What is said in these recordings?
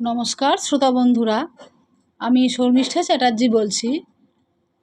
নমস্কার, শ্রোতা বন্ধুরা। আমি শর্মিষ্ঠা চ্যাটার্জি বলছি।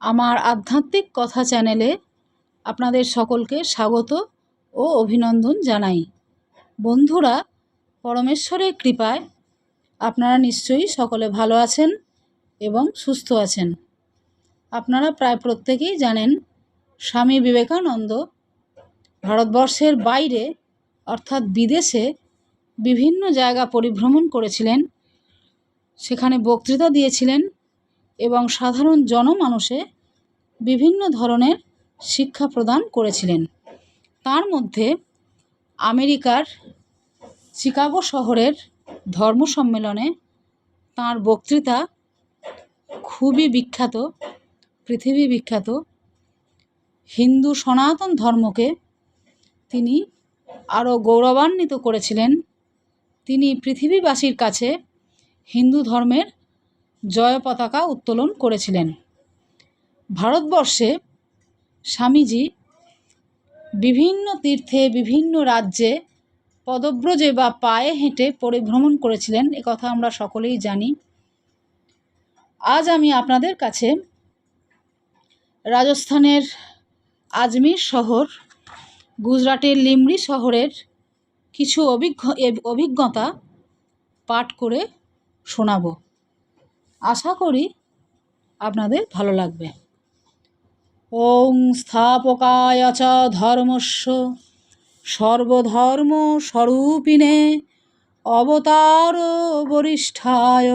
আমার আধ্যাত্মিক কথা চ্যানেলে আপনাদের সকলকে স্বাগত ও অভিনন্দন জানাই। বন্ধুরা, পরমেশ্বরের কৃপায় আপনারা নিশ্চয়ই সকলে ভালো আছেন এবং সুস্থ আছেন। আপনারা প্রায় প্রত্যেকেই জানেন, স্বামী বিবেকানন্দ ভারতবর্ষের বাইরে, অর্থাৎ বিদেশে, বিভিন্ন জায়গা পরিভ্রমণ করেছিলেন। সেখানে বক্তৃতা দিয়েছিলেন এবং সাধারণ জনমানুষে বিভিন্ন ধরনের শিক্ষা প্রদান করেছিলেন। তার মধ্যে আমেরিকার শিকাগো শহরের ধর্ম সম্মেলনে তাঁর বক্তৃতা খুবই বিখ্যাত, পৃথিবী বিখ্যাত। হিন্দু সনাতন ধর্মকে তিনি আরও গৌরবান্বিত করেছিলেন। তিনি পৃথিবীবাসীর কাছে হিন্দু ধর্মের জয় পতাকা উত্তোলন করেছিলেন। ভারতবর্ষে স্বামীজি বিভিন্ন তীর্থে, বিভিন্ন রাজ্যে পদব্রজে বা পায়ে হেঁটে পরিভ্রমণ করেছিলেন কথা আমরা সকলেই জানি। আজ আমি আপনাদের কাছে রাজস্থানের আজমির শহর, গুজরাটের লিমড়ি শহরের কিছু অভিজ্ঞ অভিজ্ঞতা পাঠ করে শোনাব। আশা করি আপনাদের ভালো লাগবে। ওং স্থাপকায় চ ধর্মস্য সর্বধর্ম স্বরূপিণে অবতার বরিষ্ঠায়।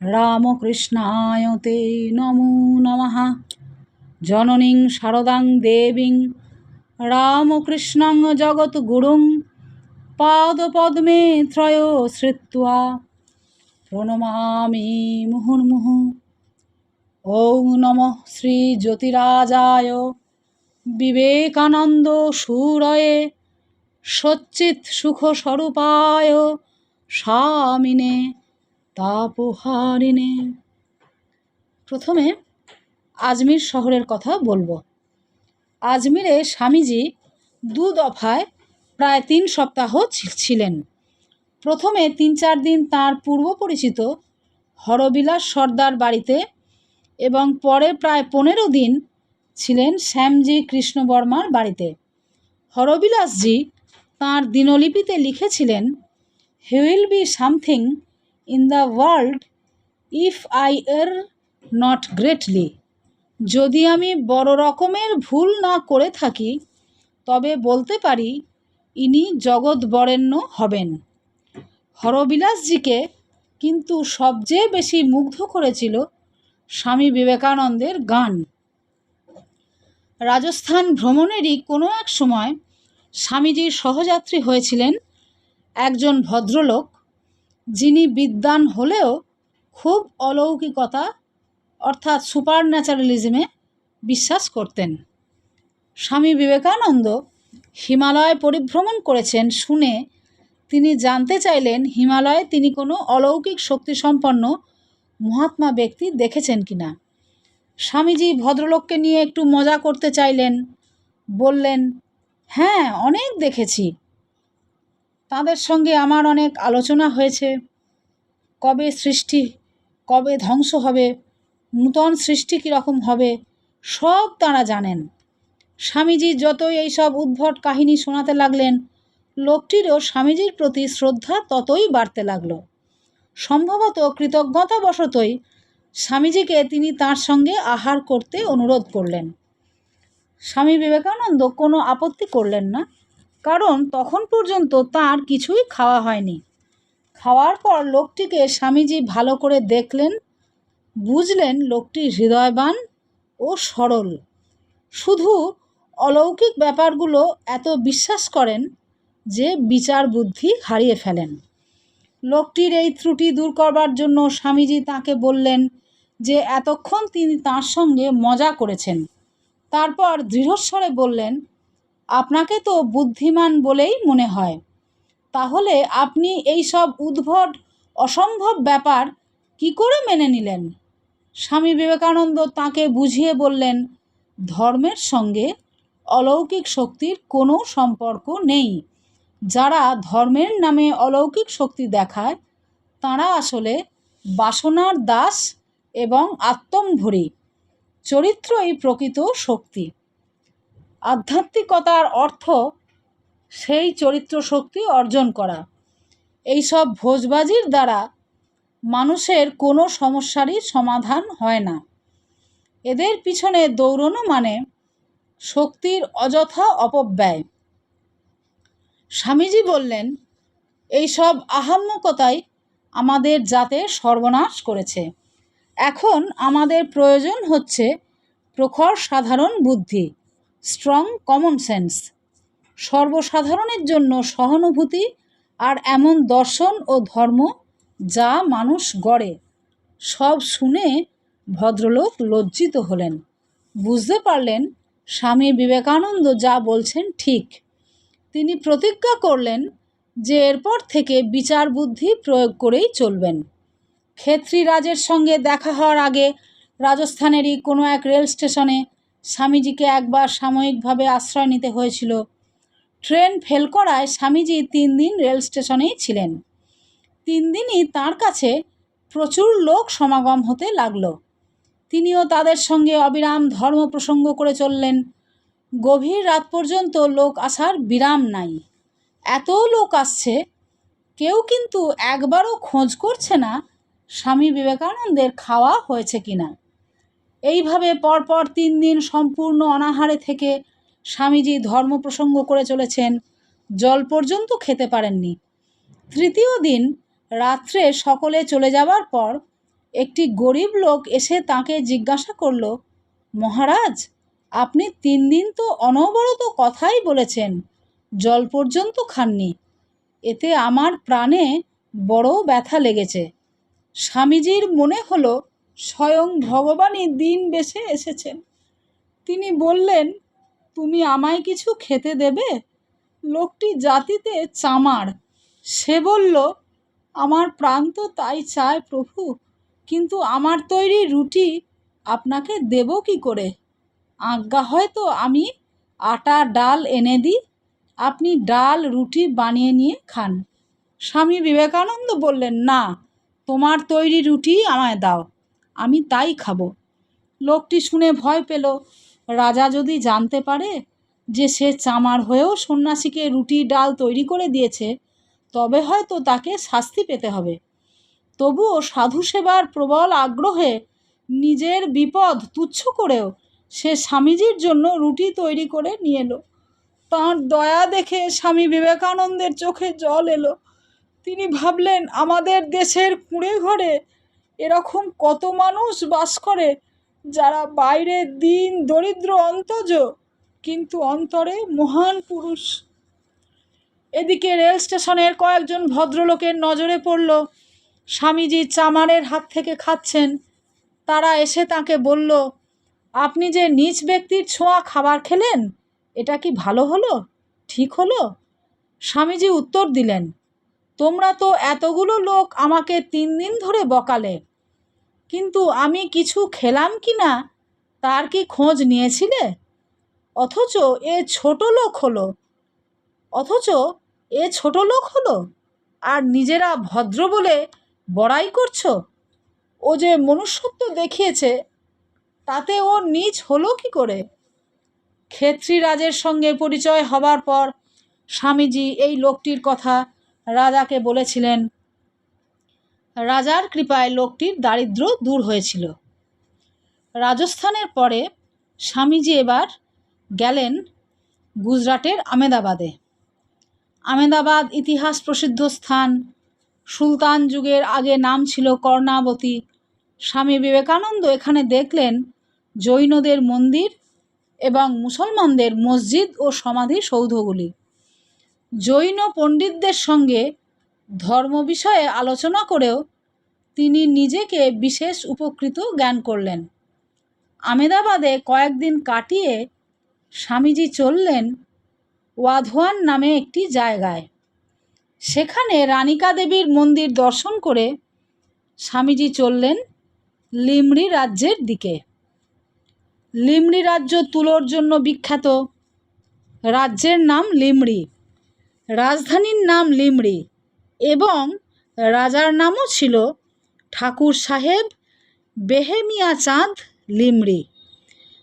রামকৃষ্ণায় তে নমো নমঃ। জননীং শারদাং দেবীং রামকৃষ্ণং জগৎগুরুং পাদপদ্মে ত্রয় শ্রিত্বা প্রণমামি মুহুর্মুহু। ওং নম শ্রী জ্যোতিরাজায়। বিবেকানন্দ সুরয়ে সচ্চিৎ সুখস্বরূপায় স্বামিনে তাপহারিণে। প্রথমে আজমির শহরের কথা বলব। আজমিরে স্বামীজি দু দফায় প্রায় তিন সপ্তাহ ছিলেন প্রথমে তিন চার দিন তার পূর্ব পরিচিত হরবিলাস সর্দার বাড়িতে এবং পরে প্রায় পনেরো দিন ছিলেন শ্যামজি কৃষ্ণবর্মার বাড়িতে। হরবিলাসজি তাঁর দিনলিপিতে লিখেছিলেন he will be something in the world if I err not greatly যদি আমি বড় রকমের ভুল না করে থাকি, তবে বলতে পারি, ইনি জগৎ বরেণ্য হবেন। হরবিলাসজিকে কিন্তু সবচেয়ে বেশি মুগ্ধ করেছিল স্বামী বিবেকানন্দের গান। রাজস্থান ভ্রমণেরই কোনো এক সময় স্বামীজির সহযাত্রী হয়েছিলেন একজন ভদ্রলোক, যিনি বিদ্বান হলেও খুব অলৌকিকতা, অর্থাৎ সুপার ন্যাচারালিজমে বিশ্বাস করতেন। স্বামী বিবেকানন্দ হিমালয় পরিভ্রমণ করেছেন শুনে তিনি জানতে চাইলেন হিমালয়ে তিনি কোনো অলৌকিক শক্তিসম্পন্ন মহাত্মা ব্যক্তি দেখেছেন কি না স্বামীজি ভদ্রলোককে নিয়ে একটু মজা করতে চাইলেন, বললেন হ্যাঁ অনেক দেখেছি। তাদের সঙ্গে আমার অনেক আলোচনা হয়েছে। কবে সৃষ্টি, কবে ধ্বংস হবে, নূতন সৃষ্টি কীরকম হবে, সব তাঁরা জানেন। স্বামীজি যতই এইসব উদ্ভট কাহিনী শোনাতে লাগলেন লোকটিরও স্বামীজির প্রতি শ্রদ্ধা ততই বাড়তে লাগল। সম্ভবত কৃতজ্ঞতাবশতই স্বামীজিকে তিনি তার সঙ্গে আহার করতে অনুরোধ করলেন। স্বামী বিবেকানন্দ কোনো আপত্তি করলেন না, কারণ তখন পর্যন্ত তার কিছুই খাওয়া হয়নি। খাওয়ার পর লোকটিকে স্বামীজি ভালো করে দেখলেন, বুঝলেন লোকটি হৃদয়বান ও সরল। শুধু অলৌকিক ব্যাপারগুলো এত বিশ্বাস করেন যে বিচার বুদ্ধি হারিয়ে ফেলেন। লোকটির এই ত্রুটি দূর করবার জন্য স্বামীজি তাকে বললেন যে, এতক্ষণ তিনি তার সঙ্গে মজা করেছেন। তারপর দৃঢ়স্বরে বললেন, আপনাকে তো বুদ্ধিমান বলেই মনে হয়। তাহলে আপনি এই সব উদ্ভট, অসম্ভব ব্যাপার কি করে মেনে নিলেন? স্বামী বিবেকানন্দ তাকে বুঝিয়ে বললেন, ধর্মের সঙ্গে অলৌকিক শক্তির কোনো সম্পর্ক নেই। যারা ধর্মের নামে অলৌকিক শক্তি দেখায়, তাঁরা আসলে বাসনার দাস এবং আত্মম্ভরী। চরিত্রই প্রকৃত শক্তি। আধ্যাত্মিকতার অর্থ সেই চরিত্র শক্তি অর্জন করা। এইসব ভোজবাজির দ্বারা মানুষের কোনো সমস্যারই সমাধান হয় না। এদের পিছনে দৌড়নো মানে শক্তির অযথা অপব্যয়। স্বামীজি বললেন এইসব আহাম্মকতাই আমাদের জাতে সর্বনাশ করেছে। এখন আমাদের প্রয়োজন হচ্ছে প্রখর সাধারণ বুদ্ধি স্ট্রং কমন সেন্স সর্বসাধারণের জন্য সহানুভূতি আর এমন দর্শন ও ধর্ম যা মানুষ গড়ে। সব শুনে ভদ্রলোক লজ্জিত হলেন। বুঝতে পারলেন স্বামী বিবেকানন্দ যা বলছেন ঠিক। তিনি প্রতিজ্ঞা করলেন যে এরপর থেকে বিচার বুদ্ধি প্রয়োগ করেই চলবেন। ক্ষেত্রীরাজের সঙ্গে দেখা হওয়ার আগে রাজস্থানেরই কোনো এক রেল স্টেশনে স্বামীজিকে একবার সাময়িকভাবে আশ্রয় নিতে হয়েছিল। ট্রেন ফেল করায় স্বামীজি তিন দিন রেল স্টেশনেই ছিলেন। তিন দিনই তার কাছে প্রচুর লোক সমাগম হতে লাগল। তিনিও তাদের সঙ্গে অবিরাম ধর্ম প্রসঙ্গ করে চললেন। গভীর রাত পর্যন্ত লোক আসার বিরাম নাই। এত লোক আসছে, কেউ কিন্তু একবারও খোঁজ করছে না স্বামী বিবেকানন্দের খাওয়া হয়েছে কিনা এইভাবে পরপর তিন দিন সম্পূর্ণ অনাহারে থেকে স্বামীজি ধর্ম প্রসঙ্গ করে চলেছেন, জল পর্যন্ত খেতে পারেননি। তৃতীয় দিন রাত্রে সকলে চলে যাবার পর একটি গরিব লোক এসে তাকে জিজ্ঞাসা করল, মহারাজ আপনি তিন দিন তো অনবরত কথাই বলেছেন। জল পর্যন্ত খাননি। এতে আমার প্রাণে বড় ব্যথা লেগেছে। স্বামীজির মনে হলো স্বয়ং ভগবানই দিন বেছে এসেছেন। তিনি বললেন, তুমি আমায় কিছু খেতে দেবে? লোকটি জাতিতে চামার। সে বলল, আমার প্রাণ তো তাই চায় প্রভু, কিন্তু আমার তৈরি রুটি আপনাকে দেব কি করে? আজ্ঞা, হয়তো আমি আটা, ডাল এনে দিই। আপনি ডাল, রুটি বানিয়ে নিয়ে খান। স্বামী বিবেকানন্দ বললেন, না, তোমার তৈরি রুটি আমায় দাও, আমি তাই খাব। লোকটি শুনে ভয় পেল। রাজা যদি জানতে পারে যে সে চামার হয়েও সন্ন্যাসীকে রুটি, ডাল তৈরি করে দিয়েছে, তবে হয়তো তাকে শাস্তি পেতে হবে। তবুও সাধু সেবার প্রবল আগ্রহে নিজের বিপদ তুচ্ছ করেও সে স্বামীজির জন্য রুটি তৈরি করে নিয়ে এলো। তাঁর দয়া দেখে স্বামী বিবেকানন্দের চোখে জল এলো। তিনি ভাবলেন, আমাদের দেশের কুঁড়ে ঘরে এরকম কত মানুষ বাস করে, যারা বাইরে দিন দরিদ্র অন্তজ কিন্তু অন্তরে মহান পুরুষ। এদিকে রেল স্টেশনের কয়েকজন ভদ্রলোকের নজরে পড়ল, স্বামীজি চামারের হাত থেকে খাচ্ছেন। তারা এসে তাকে বলল আপনি যে নিজ ব্যক্তির ছোঁয়া খাবার খেলেন, এটা কি ভালো হলো? ঠিক হলো? স্বামীজি উত্তর দিলেন, তোমরা তো এতগুলো লোক আমাকে তিন দিন ধরে বকালে, কিন্তু আমি কিছু খেলাম কি না, তার কি খোঁজ নিয়েছিলে? অথচ এ ছোট লোক হলো, অথচ এ ছোট লোক হলো, আর নিজেরা ভদ্র বলে বড়াই করছ? ও যে মনুষ্যত্ব দেখিয়েছে তাতে ও নিচ হলো কি করে? ক্ষেত্রীরাজের সঙ্গে পরিচয় হবার পর স্বামীজি এই লোকটির কথা রাজাকে বলেছিলেন। রাজার কৃপায় লোকটির দারিদ্র দূর হয়েছিল। রাজস্থানের পরে স্বামীজি এবার গেলেন গুজরাটের আমেদাবাদে। আমেদাবাদ ইতিহাস প্রসিদ্ধ স্থান। সুলতান যুগের আগে নাম ছিল কর্ণাবতী। স্বামী বিবেকানন্দ এখানে দেখলেন জৈনদের মন্দির এবং মুসলমানদের মসজিদ ও সমাধি সৌধগুলি। জৈন পণ্ডিতদের সঙ্গে ধর্ম বিষয়ে আলোচনা করেও তিনি নিজেকে বিশেষ উপকৃত জ্ঞান করলেন। আমেদাবাদে কয়েকদিন কাটিয়ে স্বামীজি চললেন ওয়াধওয়ান নামে একটি জায়গায়। সেখানে রানিকা দেবীর মন্দির দর্শন করে স্বামীজি চললেন লিমড়ি রাজ্যের দিকে। লিমড়ি রাজ্য তুলোর জন্য বিখ্যাত। রাজ্যের নাম লিমড়ি, রাজধানীর নাম লিমড়ি এবং রাজার নামও ছিল ঠাকুর সাহেব বেহেমিয়া চাঁদ লিমড়ি।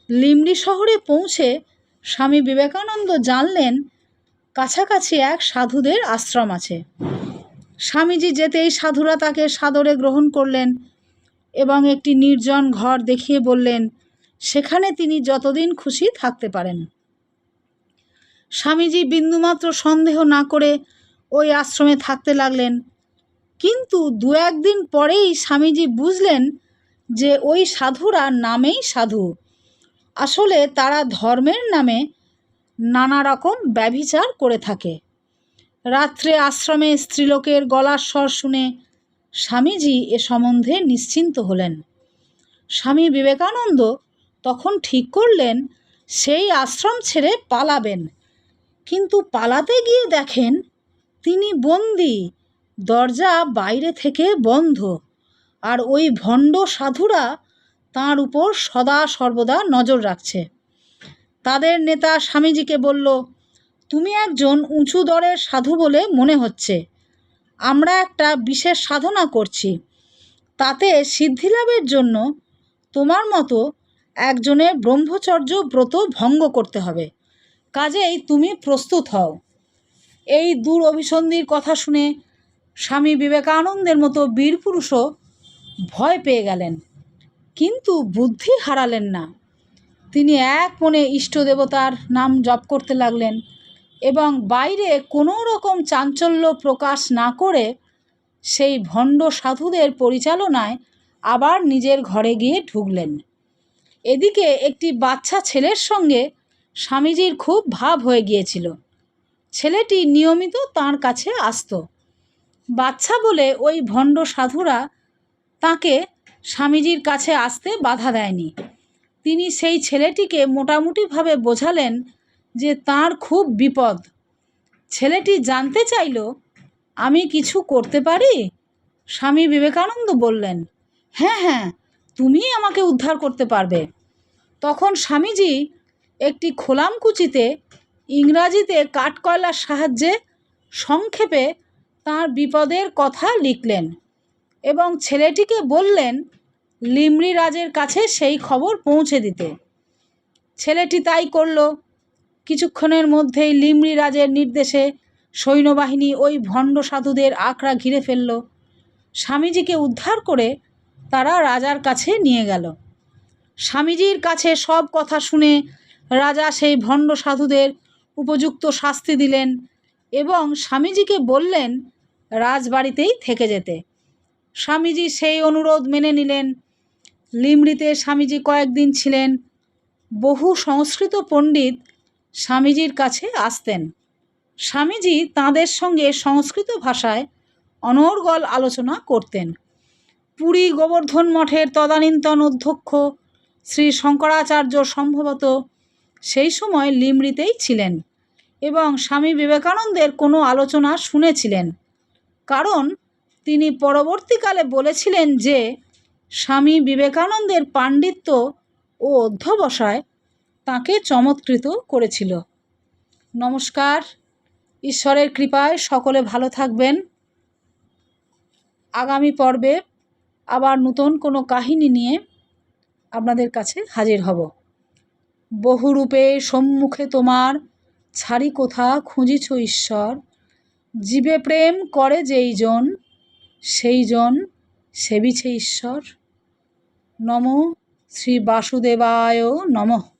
লিমড়ি শহরে পৌঁছে স্বামী বিবেকানন্দ জানলেন, কাছাকাছি এক সাধুদের আশ্রম আছে। স্বামীজি যেতেই সাধুরা তাকে সাদরে গ্রহণ করলেন এবং একটি নির্জন ঘর দেখিয়ে বললেন সেখানে তিনি যতদিন খুশি থাকতে পারেন। স্বামীজি বিন্দুমাত্র সন্দেহ না করে ওই আশ্রমে থাকতে লাগলেন। কিন্তু দু একদিন পরেই স্বামীজি বুঝলেন যে ওই সাধুরা নামেই সাধু। আসলে তারা ধর্মের নামে নানা রকম ব্যভিচার করে থাকে। রাত্রে আশ্রমে স্ত্রীলোকের গলার স্বর শুনে স্বামীজি এ সম্বন্ধে নিশ্চিন্ত হলেন। স্বামী বিবেকানন্দ তখন ঠিক করলেন, সেই আশ্রম ছেড়ে পালাবেন। কিন্তু পালাতে গিয়ে দেখেন, তিনি বন্দি, দরজা বাইরে থেকে বন্ধ, আর ওই ভণ্ড সাধুরা তাঁর উপর সদা সর্বদা নজর রাখছে। তাদের নেতা স্বামীজিকে বলল, তুমি একজন উঁচু দরের সাধু বলে মনে হচ্ছে। আমরা একটা বিশেষ সাধনা করছি। তাতে সিদ্ধিলাভের জন্য তোমার মতো একজনের ব্রহ্মচর্য ব্রত ভঙ্গ করতে হবে। কাজেই তুমি প্রস্তুত হও। এই দূর অভিসন্ধির কথা শুনে স্বামী বিবেকানন্দের মতো বীর পুরুষও ভয় পেয়ে গেলেন। কিন্তু বুদ্ধি হারালেন না। তিনি এক মনে ইষ্ট দেবতার নাম জপ করতে লাগলেন এবং বাইরে কোনো রকম চাঞ্চল্য প্রকাশ না করে সেই ভণ্ড সাধুদের পরিচালনায় আবার নিজের ঘরে গিয়ে ঢুকলেন। এদিকে একটি বাচ্চা ছেলের সঙ্গে স্বামীজির খুব ভাব হয়ে গিয়েছিল। ছেলেটি নিয়মিত তার কাছে আসতো। বাচ্চা বলে ওই ভণ্ড সাধুরা তাকে স্বামীজির কাছে আসতে বাধা দেয়নি। তিনি সেই ছেলেটিকে মোটামুটিভাবে বোঝালেন যে তার খুব বিপদ। ছেলেটি জানতে চাইল, আমি কিছু করতে পারি? স্বামী বিবেকানন্দ বললেন হ্যাঁ হ্যাঁ তুমি আমাকে উদ্ধার করতে পারবে। তখন স্বামীজি একটি খোলামকুচিতে ইংরাজিতে কাঠকয়লার সাহায্যে সংক্ষেপে তার বিপদের কথা লিখলেন এবং ছেলেটিকে বললেন, লিমড়ি রাজের কাছে সেই খবর পৌঁছে দিতে। ছেলেটি তাই করল। কিছুক্ষণের মধ্যেই লিমড়ি রাজের নির্দেশে সৈন্যবাহিনী ওই ভণ্ড সাধুদের আঁকড়া ঘিরে ফেলল। স্বামীজিকে উদ্ধার করে তারা রাজার কাছে নিয়ে গেল। স্বামীজির কাছে সব কথা শুনে রাজা সেই ভণ্ড সাধুদের উপযুক্ত শাস্তি দিলেন এবং স্বামীজিকে বললেন, রাজবাড়িতেই থেকে যেতে। স্বামীজি সেই অনুরোধ মেনে নিলেন। লিমড়িতে স্বামীজি কয়েকদিন ছিলেন। বহু সংস্কৃত পণ্ডিত স্বামীজির কাছে আসতেন। স্বামীজি তাঁদের সঙ্গে সংস্কৃত ভাষায় অনর্গল আলোচনা করতেন। পুরী গোবর্ধন মঠের তদানীন্তন অধ্যক্ষ শ্রী শঙ্করাচার্য সম্ভবত সেই সময় লিমড়িতেই ছিলেন এবং স্বামী বিবেকানন্দের কোনো আলোচনা শুনেছিলেন। কারণ তিনি পরবর্তীকালে বলেছিলেন যে, স্বামী বিবেকানন্দের পাণ্ডিত্য ও অধ্যবসায় তাকে চমৎকৃত করেছিল। নমস্কার, ঈশ্বরের কৃপায় সকলে ভালো থাকবেন। আগামী পর্বে আবার নতুন কোনো কাহিনী নিয়ে আপনাদের কাছে হাজির হব। বহুরূপে সম্মুখে তোমার ছাড়ি কোথা খুঁজিছ ঈশ্বর? জীবে প্রেম করে যেই জন, সেই জন সেবিছে ঈশ্বর। নম শ্রী বাসুদেবায় নমঃ।